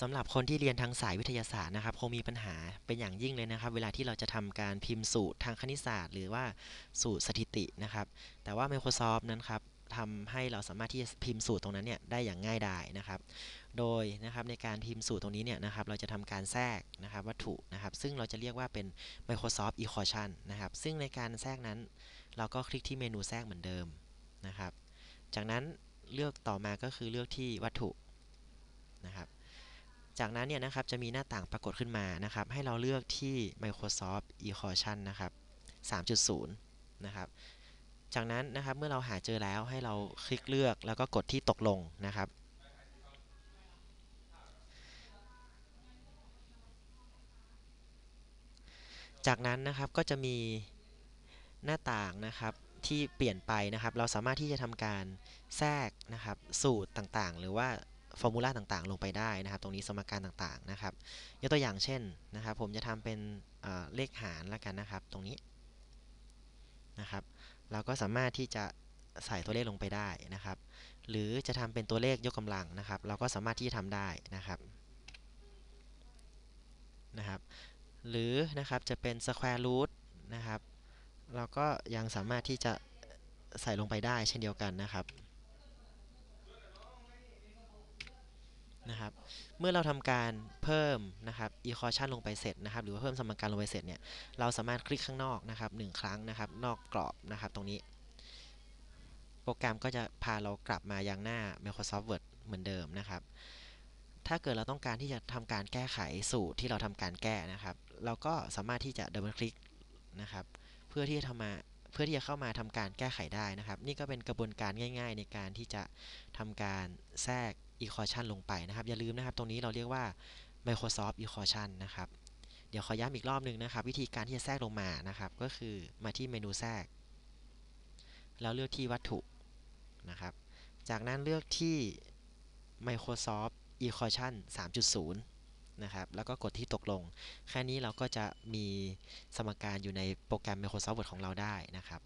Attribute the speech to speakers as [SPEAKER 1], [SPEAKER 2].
[SPEAKER 1] สำหรับคนที่เรียนทางสายวิทยาศาสตร์นะครับคงมีปัญหาเป็นอย่างยิ่งเลยนะครับ เวลาที่เราจะทำการพิมพ์สูตรทางคณิตศาสตร์ หรือว่าสูตรสถิตินะครับ แต่ว่า Microsoft นั้นครับทำให้เราสามารถที่จะพิมพ์สูตรตรงนั้นเนี่ยได้อย่างง่ายดายนะครับ โดยนะครับในการพิมพ์สูตรตรงนี้เนี่ยนะครับเราจะทำการแทรกนะครับวัตถุนะครับ ซึ่งเราจะเรียกว่าเป็น Microsoft Equation นะครับ ซึ่งในการแทรกนั้น เราก็คลิกที่เมนูแทรกเหมือนเดิมนะครับ จากนั้นเลือกต่อมาก็คือเลือกที่วัตถุนะครับ จากนั้นเนี่ยนะครับจะมีหน้าต่างปรากฏขึ้นมานะครับ ให้เราเลือกที่ Microsoft Equation นะครับ 3.0 นะครับ จากนั้นนะครับเมื่อเราหาเจอแล้วให้เราคลิกเลือกแล้วก็กดที่ตกลงนะครับจากนั้นนะครับก็จะมีหน้าต่างนะครับที่เปลี่ยนไปนะครับ เราสามารถที่จะทำการแทรกนะครับสูตรต่างๆ หรือว่า ฟอร์มูลาต่างๆ ลงไปได้นะครับ ตรงนี้สมการต่างๆนะครับยกตัวอย่างเช่นนะครับ ผมจะทำเป็นเลขหารแล้วกันนะครับ ตรงนี้นะครับ เราก็สามารถที่จะใส่ตัวเลขลงไปได้นะครับ หรือจะทำเป็นตัวเลขยกกำลังนะครับ เราก็สามารถที่จะทำได้นะครับนะครับ หรือนะครับจะเป็น square root นะครับ เราก็ยังสามารถที่จะใส่ลงไปได้เช่นเดียวกันนะครับ นะครับ เมื่อเราทำการเพิ่มนะครับ equation ลงไปเสร็จนะครับ หรือว่าเพิ่มสมการลงไปเสร็จเนี่ย เราสามารถคลิกข้างนอกนะครับหนึ่งครั้งนะครับ นอกกรอบนะครับ ตรงนี้ โปรแกรมก็จะพาเรากลับมายังหน้า Microsoft Word เหมือนเดิมนะครับ ถ้าเกิดเราต้องการที่จะทำการแก้ไขสูตรที่เราทำการแก้นะครับ เราก็สามารถที่จะดับเบิลคลิกนะครับ เพื่อที่จะทำมา เพื่อที่จะเข้ามาทำการแก้ไขได้นะครับ นี่ก็เป็นกระบวนการง่าย ๆ ในการที่จะทำการแทรก equation ลงไปนะครับ อย่าลืมนะครับ ตรงนี้เราเรียกว่า Microsoft equation นะครับ เดี๋ยวขอย้ำอีกรอบหนึ่งนะครับ วิธีการที่จะแทรกลงมานะครับ ก็คือมาที่เมนูแทรก แล้วเลือกที่วัตถุนะครับ จากนั้นเลือกที่ Microsoft equation 3.0 นะครับแล้วก็กดที่ตกลง แค่นี้เราก็จะมีสมการอยู่ในโปรแกรม Microsoft Word ของเราได้นะครับ